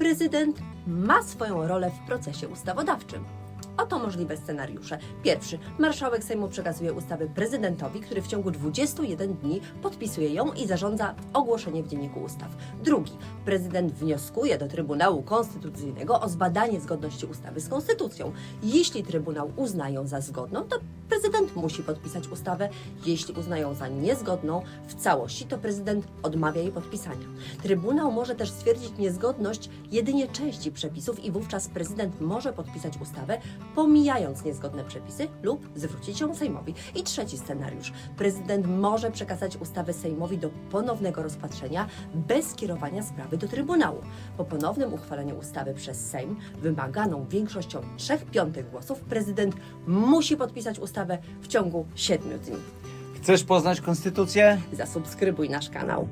prezydent ma swoją rolę w procesie ustawodawczym. Oto możliwe scenariusze. Pierwszy. Marszałek Sejmu przekazuje ustawę prezydentowi, który w ciągu 21 dni podpisuje ją i zarządza ogłoszenie w Dzienniku Ustaw. Drugi. Prezydent wnioskuje do Trybunału Konstytucyjnego o zbadanie zgodności ustawy z Konstytucją. Jeśli Trybunał uzna ją za zgodną, to prezydent musi podpisać ustawę. Jeśli uzna ją za niezgodną w całości, to prezydent odmawia jej podpisania. Trybunał może też stwierdzić niezgodność jedynie części przepisów i wówczas prezydent może podpisać ustawę, pomijając niezgodne przepisy lub zwrócić ją Sejmowi. I trzeci scenariusz. Prezydent może przekazać ustawę Sejmowi do ponownego rozpatrzenia bez kierowania sprawy do Trybunału. Po ponownym uchwaleniu ustawy przez Sejm wymaganą większością 3 piątych głosów prezydent musi podpisać ustawę w ciągu 7 dni. Chcesz poznać konstytucję? Zasubskrybuj nasz kanał.